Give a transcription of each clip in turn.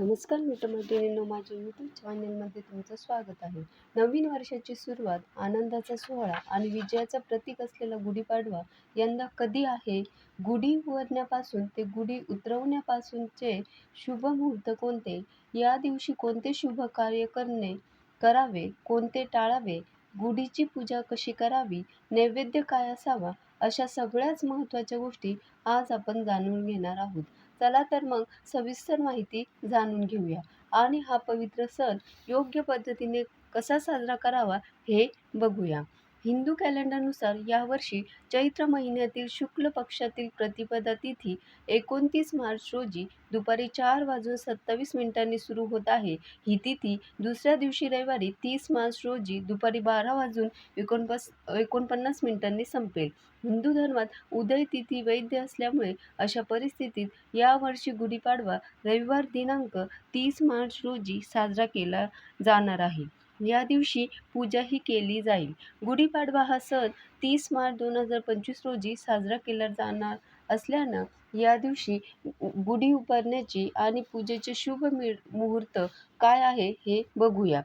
नमस्कार मित्रमैत्रिणींनो माझ्या यूट्यूब चॅनलमध्ये तुमचं स्वागत आहे. नवीन वर्षाची सुरुवात आनंदाचा सोहळा आणि विजयाचं प्रतीक असलेला गुढीपाडवा यंदा कधी आहे? गुढी उभारण्यापासून ते गुढी उतरवण्यापासूनचे शुभ मुहूर्त कोणते? या दिवशी कोणते शुभ कार्य करणे करावे? कोणते टाळावे? गुढीची पूजा कशी करावी? नैवेद्य काय असावा? अशा सगळ्याच महत्त्वाच्या गोष्टी आज आपण जाणून घेणार आहोत. चला तर मग सविस्तर माहिती जाणून घेऊया. आणि हा पवित्र सण योग्य पद्धतीने कसा साजरा करावा हे बघूया. हिंदू कॅलेंडरनुसार यावर्षी चैत्र महिन्यातील शुक्ल पक्षातील प्रतिपदा तिथी एकोणतीस मार्च रोजी दुपारी चार वाजून सत्तावीस मिनिटांनी सुरू होत आहे. ही तिथी दुसऱ्या दिवशी रविवारी तीस मार्च रोजी दुपारी बारा वाजून एकोणपस एकोणपन्नास मिनिटांनी संपेल. हिंदू धर्मात उदय तिथी वैद्य असल्यामुळे अशा परिस्थितीत यावर्षी गुढीपाडवा रविवार दिनांक तीस मार्च रोजी साजरा केला जाणार आहे. या दिवशी पूजाही केली जाईल. गुढीपाडवा हा सण तीस मार्च दोन हजार पंचवीस रोजी साजरा केला जाणार असल्यानं या दिवशी गुढी उभारण्याची आणि पूजेचे शुभ मिळ मुहूर्त काय आहे हे बघूया.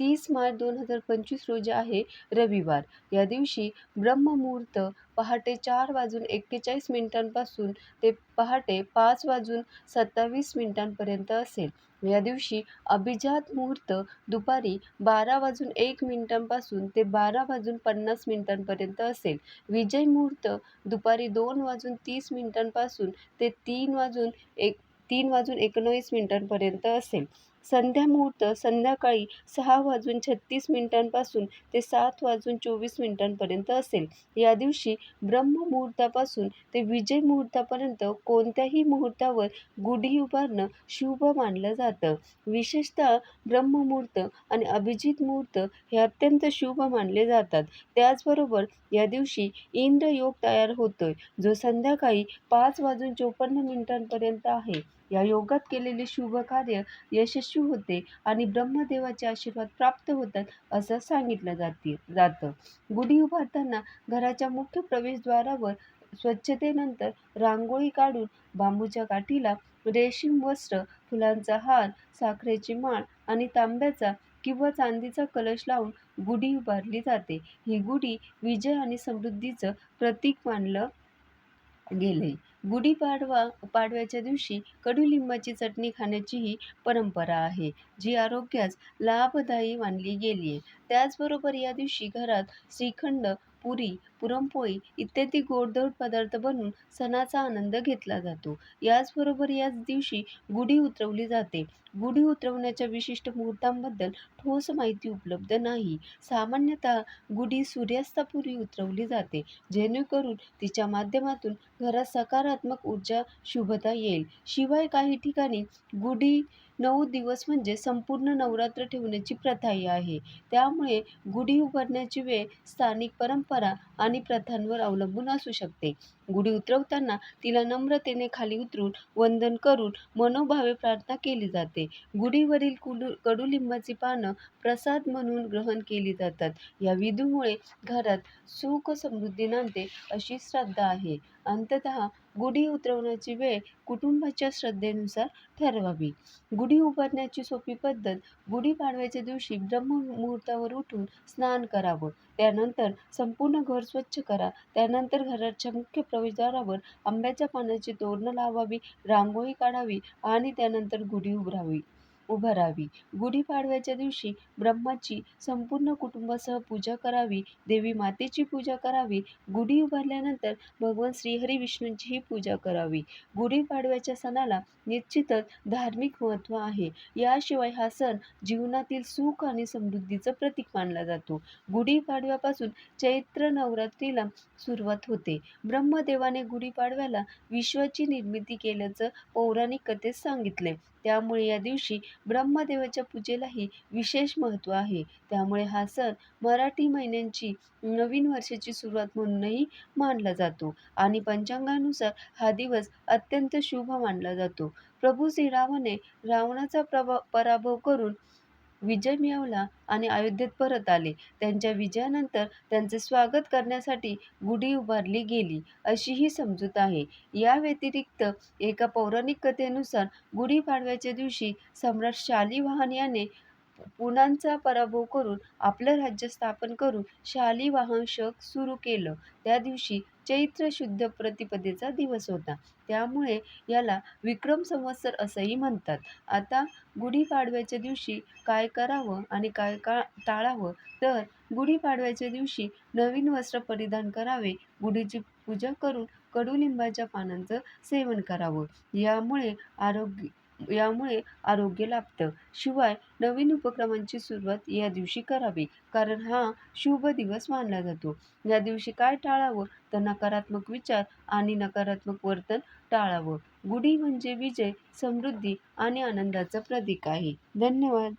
तीस मार्च दोन हजार पंचवीस रोजी आहे रविवार. या दिवशी ब्रह्ममुहूर्त पहाटे चार वाजून एक्केचाळीस मिनिटांपासून ते पहाटे पाच वाजून सत्तावीस मिनिटांपर्यंत असेल. या दिवशी अभिजात मुहूर्त दुपारी बारा वाजून एक मिनिटांपासून ते बारा वाजून पन्नास मिनिटांपर्यंत असेल. विजय मुहूर्त दुपारी दोन वाजून तीस मिनिटांपासून ते तीन वाजून एक तीन वाजून एकोणवीस मिनिटांपर्यंत असेल. संध्यामुहूर्त संध्याकाळी सहा वाजून छत्तीस मिनिटांपासून ते सात वाजून चोवीस मिनिटांपर्यंत असेल. या दिवशी ब्रह्ममुहूर्तापासून ते विजय मुहूर्तापर्यंत कोणत्याही मुहूर्तावर गुढी उभारणं शुभ मानलं जातं. विशेषतः ब्रह्ममुहूर्त आणि अभिजित मुहूर्त हे अत्यंत शुभ मानले जातात. त्याचबरोबर या दिवशी इंद्र योग तयार होतोय जो संध्याकाळी पाच वाजून चोपन्न मिनिटांपर्यंत आहे. या योगात केलेले शुभ कार्य यशस्वी होते आणि ब्रह्मदेवाचे आशीर्वाद प्राप्त होतात असं सांगितलं जाते जातं. गुढी उभारताना घराच्या मुख्य प्रवेशद्वारावर स्वच्छतेनंतर रांगोळी काढून बांबूच्या काठीला रेशीम वस्त्र फुलांचा हार साखरेची माळ आणि तांब्याचा किंवा चांदीचा कलश लावून गुढी उभारली जाते. ही गुढी विजय आणि समृद्धीचं प्रतीक मानलं गेले गुढीपाडवा पाडव्याच्या दिवशी कडुलिंबाची चटणी खाण्याचीही परंपरा आहे जी आरोग्यास लाभदायी मानली गेली आहे. त्याचबरोबर या दिवशी घरात श्रीखंड पुरी पुरणपोळी इत्यादी गोडधोड पदार्थ बनवून सणाचा आनंद घेतला जातो. याचबरोबर याच दिवशी गुढी उतरवली जाते. गुढी उतरवण्याच्या विशिष्ट मुहूर्तांबद्दल ठोस माहिती उपलब्ध नाही. सामान्यतः गुढी सूर्यास्तापूर्वी उतरवली जाते जेणेकरून तिच्या माध्यमातून घरात सकारात्मक ऊर्जा शुभता येईल. शिवाय काही ठिकाणी गुढी नऊ दिवस म्हणजे संपूर्ण नवरात्र ठेवण्याची प्रथाही आहे. त्यामुळे गुढी उभारण्याची वेळ स्थानिक परंपरा आणि प्रथांवर अवलंबून असू शकते. गुढी उतरवताना तिला नम्रतेने खाली उतरून वंदन करून मनोभावे प्रार्थना केली जाते. गुढीवरील कुडू कडुलिंबाची पानं प्रसाद म्हणून ग्रहण केली जातात. या विधूमुळे घरात सुख समृद्धी नांदते अशी श्रद्धा आहे. अंततः गुढी उतरवण्याची वेळ कुटुंबाच्या श्रद्धेनुसार ठरवावी. गुढी उभारण्याची सोपी पद्धत गुढी पाडव्याच्या दिवशी ब्रह्ममुहूर्तावर उठून स्नान करावं. त्यानंतर संपूर्ण घर स्वच्छ करा. त्यानंतर घराच्या मुख्य प्रवेशद्वारावर आंब्याच्या पानाची तोरणं लावावी रांगोळी काढावी आणि त्यानंतर गुढी उभारावी. उभारावी गुढीपाडव्याच्या दिवशी ब्रह्माची संपूर्ण कुटुंबासह पूजा करावी देवी मातेची पूजा करावी गुढी उभारल्यानंतर भगवान श्रीहरी विष्णूंचीही पूजा करावी. गुढीपाडव्याच्या सणाला निश्चितच धार्मिक महत्त्व आहे. याशिवाय हा सण जीवनातील सुख आणि समृद्धीचं प्रतीक मानला जातो. गुढीपाडव्यापासून चैत्र नवरात्रीला सुरुवात होते. ब्रह्मदेवाने गुढीपाडव्याला विश्वाची निर्मिती केल्याचं पौराणिक कथेत सांगितले त्यामुळे या दिवशी ब्रह्मदेवाच्या पूजेलाही विशेष महत्त्व आहे. त्यामुळे हा सण मराठी महिन्यांची नवीन वर्षाची सुरुवात म्हणूनही मानला जातो आणि पंचांगानुसार हा दिवस अत्यंत शुभ मानला जातो. प्रभू श्रीरामाने रावणाचा प्रभा पराभव करून विजय मिळवला आणि अयोध्येत परत आले. त्यांच्या विजयानंतर त्यांचे स्वागत करण्यासाठी गुढी उभारली गेली अशी ही समजूत आहे. या व्यतिरिक्त एका पौराणिक कथेनुसार गुढीपाडव्याच्या दिवशी सम्राट शालिवाहन याने पुणांचा पराभव करून आपलं राज्य स्थापन करून शाली शक सुरू केलं. त्या दिवशी चैत्र शुद्ध प्रतिपदेचा दिवस होता. त्यामुळे याला विक्रम संवत्सर असंही म्हणतात. आता गुढीपाडव्याच्या दिवशी काय करावं आणि काय का टाळावं? तर गुढीपाडव्याच्या दिवशी नवीन वस्त्र परिधान करावे गुढीची पूजा करून कडुलिंबाच्या पानांचं सेवन करावं. यामुळे आरोग्य यामुळे आरोग्य लाभतं. शिवाय नवीन उपक्रमांची सुरुवात या दिवशी करावी कारण हा शुभ दिवस मानला जातो. या दिवशी काय टाळावं? तर नकारात्मक विचार आणि नकारात्मक वर्तन टाळावं. गुढी म्हणजे विजय समृद्धी आणि आनंदाचं प्रतीक आहे. धन्यवाद.